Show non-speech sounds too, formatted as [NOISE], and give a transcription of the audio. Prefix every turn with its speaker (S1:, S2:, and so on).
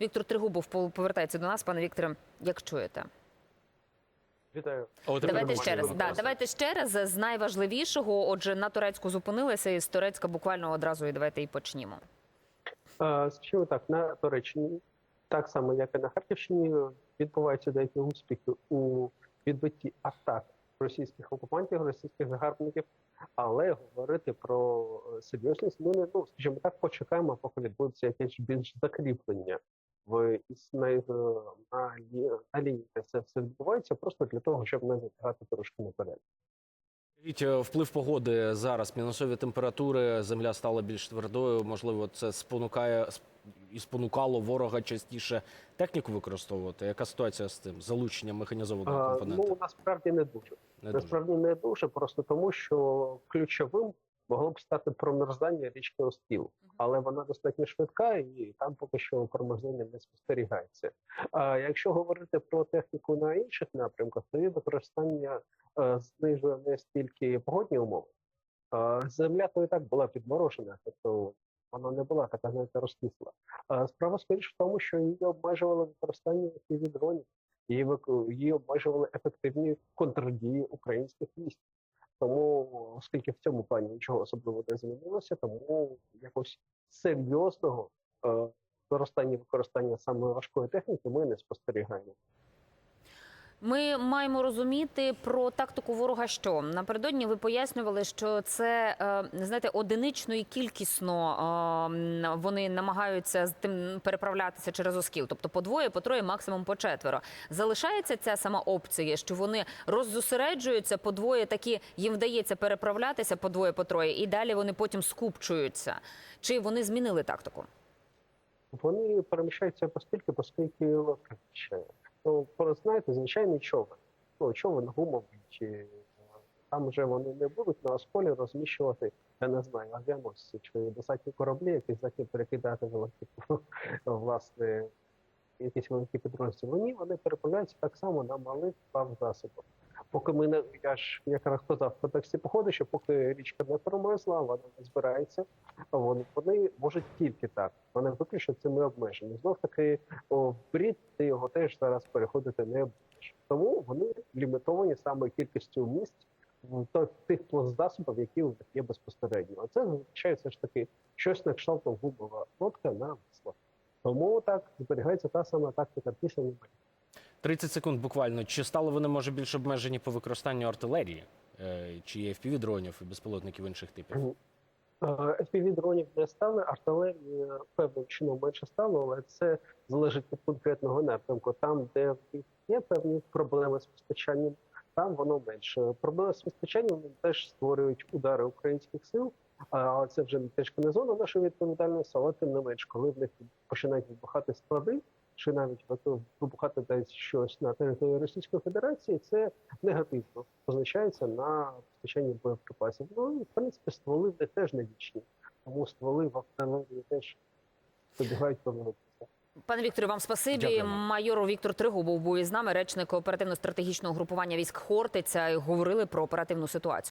S1: Віктор Тригубов пов- повертається до нас. Пане Вікторе, як чуєте?
S2: Вітаю.
S3: О,
S1: Давайте ще раз. Да, давайте ще раз з найважливішого. Отже, на турецьку зупинилися, і з турецька буквально одразу і давайте і почнімо.
S2: Скажімо так, на Туреччині, так само як і на Харківщині, відбуваються деякі успіхи у відбитті атак російських окупантів, російських загарбників, але говорити про серйозність ми не ну, скажімо так, почекаємо, поки відбудеться якесь більш закріплення в на, на, на лінії, це все відбувається, просто для того, щоб не забігати трошки наперед.
S3: Вплив погоди зараз, мінусові температури, земля стала більш твердою. Можливо, це спонукає і спонукало ворога частіше техніку використовувати. Яка ситуація з цим залученням механізованого компоненту?
S2: ну насправді не дуже.
S3: Не дуже.
S2: Насправді не дуже, просто тому що ключовим могло б стати промерзання річки Остів, але вона достатньо швидка, і там поки що промерзання не спостерігається. А якщо говорити про техніку на інших напрямках, то її використання е, знижує не стільки погодні умови. Земля то і так була підморожена, тобто вона не була така знаєте, розкисла. Справа скоріше в тому, що її обмежували використання дронів її обмежували ефективні контрдії українських військ. Тому, оскільки в цьому плані нічого особливо не змінилося, тому якось серйозного е, зростання використання саме важкої техніки ми не спостерігаємо.
S1: Ми маємо розуміти про тактику ворога. Що напередодні ви пояснювали, що це е, знаєте, одинично і кількісно е, вони намагаються з тим переправлятися через Оскіл, тобто по двоє, по троє, максимум по четверо. Залишається ця сама опція, що вони роззосереджуються по двоє, такі їм вдається переправлятися по двоє, по троє, і далі вони потім скупчуються. Чи вони змінили тактику?
S2: Вони переміщаються постільки, оскільки легше. Ну, про- знаєте, звичайний човен. Ну, човен гумовий, чи е, там вже вони не будуть на осколі розміщувати, я не знаю, авіаносці чи десантні кораблі, які здатні перекидати великі, [LAUGHS] власне, якісь великі підрозділи. Ні, вони переправляються так само на малих плавзасобах. Поки ми не я ж якраз казав в контексті походу, що поки річка не промерзла, вона не збирається. Вони, вони можуть тільки так. Вони виключно цими обмежені. Знов таки в брід ти його теж зараз переходити не будеш. Тому вони лімітовані саме кількістю місць тих плацзасобів, які є безпосередньо. А це зазвичай все ж таки щось на кшталт гумова лодка на веслах. Тому так зберігається та сама тактика після Німеччини.
S3: 30 секунд буквально. Чи стали вони може більш обмежені по використанню артилерії? Е, Чи є FPV-дронів і безпілотників інших типів?
S2: Мгм. fpv дронів не стане, артилерії певним чином менше стало, але це залежить від конкретного напрямку. Там, де є певні проблеми з постачанням, там воно менше. Проблеми з постачанням теж створюють удари українських сил. А це вже теж не зона нашої відповідальності, але тим не менш, коли в них починають вибухати склади, чи навіть вибухати десь щось на території Російської Федерації, це негативно позначається на постачанні боєприпасів. Ну і в принципі стволи в них теж не вічні, тому стволи в артилерії теж добігають певного.
S1: Пане Вікторе, вам спасибі.
S3: Дякуємо.
S1: Майор Віктор Тригубов був із нами, речник оперативно-стратегічного групування військ Хортиця. Говорили про оперативну ситуацію.